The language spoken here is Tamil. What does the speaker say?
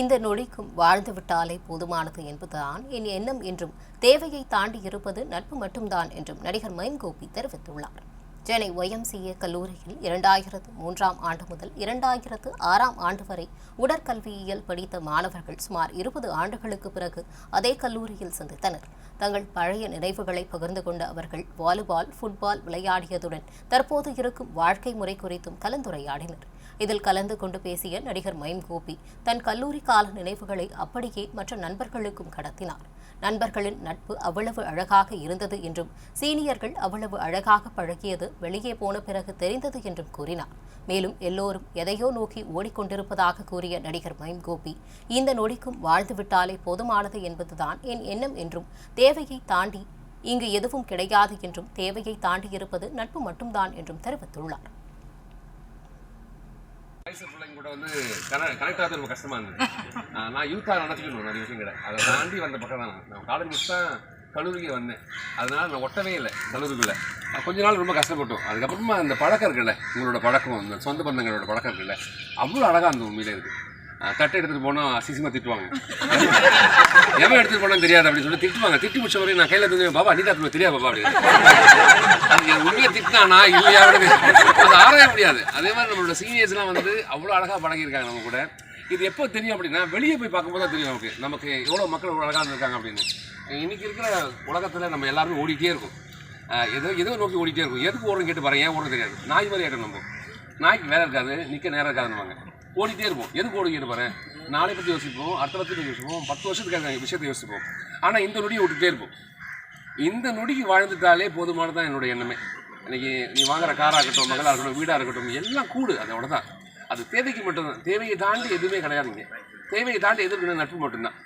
இந்த நொடிக்கும் வாழ்ந்துவிட்டாலே போதுமானது என்பதுதான் என் எண்ணம் என்றும் தேவையை தாண்டி இருப்பது நட்பு மட்டும்தான் என்றும் நடிகர் மைம் கோபி தெரிவித்துள்ளார். சென்னை ஒய்எம்சிஏ கல்லூரியில் இரண்டாயிரத்து மூன்றாம் ஆண்டு முதல் இரண்டாயிரத்து ஆறாம் ஆண்டு வரை உடற்கல்வியியல் படித்த மாணவர்கள் சுமார் இருபது ஆண்டுகளுக்கு பிறகு அதே கல்லூரியில் சந்தித்தனர். தங்கள் பழைய நினைவுகளை பகிர்ந்து கொண்ட அவர்கள் வாலிபால் ஃபுட்பால் விளையாடியதுடன் தற்போது இருக்கும் வாழ்க்கை முறை குறித்தும் கலந்துரையாடினர். இதில் கலந்து கொண்டு பேசிய நடிகர் மைம் கோபி தன் கல்லூரி கால நினைவுகளை அப்படியே மற்ற நண்பர்களுக்கும் கடத்தினார். நண்பர்களின் நட்பு அவ்வளவு அழகாக இருந்தது என்றும் சீனியர்கள் அவ்வளவு அழகாக பழகியது வெளியே போன பிறகு தெரிந்தது என்றும் கூறினார். மேலும் எல்லோரும் எதையோ நோக்கி ஓடிக்கொண்டிருப்பதாக கூறிய நடிகர் மைம் கோபி இந்த நொடிக்கும் வாழ்ந்துவிட்டாலே போதுமானது என்பதுதான் என் எண்ணம் என்றும் தேவையை தாண்டி இங்கு எதுவும் கிடையாது என்றும் தேவையை தாண்டி இருப்பது நட்பு மட்டும்தான் என்றும் தெரிவித்துள்ளார். கூட வந்து கனெக்ட் ஆகிறது ரொம்ப கஷ்டமா இருந்தது. நான் யூத்தாக நடத்திக்கணும் நிறைய விஷயங்களை. அதை தாண்டி வந்த பக்கம் தான். நான் காலேஜ் முடிச்சு தான் கல்லூரிக்கு வந்தேன். அதனால நான் ஒட்டவே இல்லை கல்லூரிக்குள்ள. கொஞ்ச நாள் ரொம்ப கஷ்டப்பட்டோம். அதுக்கப்புறமா அந்த பழக்கம் இருக்குல்ல உங்களோட பழக்கம் அந்த சொந்த பந்தங்களோட பழக்கம் இருக்குல்ல அவ்வளோ அழகாக அந்த உண்மையில இருக்கு. தட்டை எடுத்துட்டு போனால் அசிசமா திட்டுவாங்க. எவன் எடுத்துட்டு போனால் தெரியாது அப்படின்னு சொல்லி திட்டுவாங்க. திட்டி முடிச்ச வரையும் நான் கையில் தந்து பாபா நீ தான் தெரியாது பாபா? அப்படின்னு. அது உண்மையை திட்டினானா இல்லையா அப்படின்னு. அது ஆராய முடியாது. அதே மாதிரி நம்மளோட சீனியர்ஸ்லாம் வந்து அவ்வளோ அழகாக பழகியிருக்காங்க நம்ம கூட. இது எப்போ தெரியும் அப்படின்னா வெளியே போய் பார்க்கும்போது தான் தெரியும் நமக்கு. நமக்கு எவ்வளோ மக்கள் அழகாக இருந்திருக்காங்க அப்படின்னு. இன்றைக்கி இருக்கிற உலகத்தில் நம்ம எல்லாருமே ஓடிட்டே இருக்கும். எதோ எதோ நோக்கி ஓடிட்டே இருக்கும். எதுக்கு ஓடுறோம் கேட்டு பாருங்க ஏன் ஓடுறது தெரியாது. நாய் மாதிரி ஆகிடும் நம்ம. நாய்க்கு வேலை இருக்காது நிற்க நேரம் இருக்காதுன்னுவாங்க. ஓடிட்டே இருப்போம். எதுக்கு ஓடி கேட்டு பாரு நாளை பற்றி யோசிப்போம் அடுத்த பற்றி யோசிப்போம் பத்து வருஷத்துக்கு விஷயத்தை யோசிப்போம். ஆனால் இந்த நொடியை விட்டுட்டே இருப்போம். இந்த நொடிக்கு வாழ்ந்துட்டாலே போதுமானதான் என்னோட எண்ணமே. இன்றைக்கி நீ வாங்குற காராக இருக்கட்டும் மகளாக இருக்கட்டும் வீடாக இருக்கட்டும் எல்லாம் கூடு. அதோட தான் அது தேவைக்கு மட்டும்தான். தேவையை தாண்டி எதுவுமே கிடையாதுங்க தேவையை தாண்டி எது நட்பு மட்டும்தான்.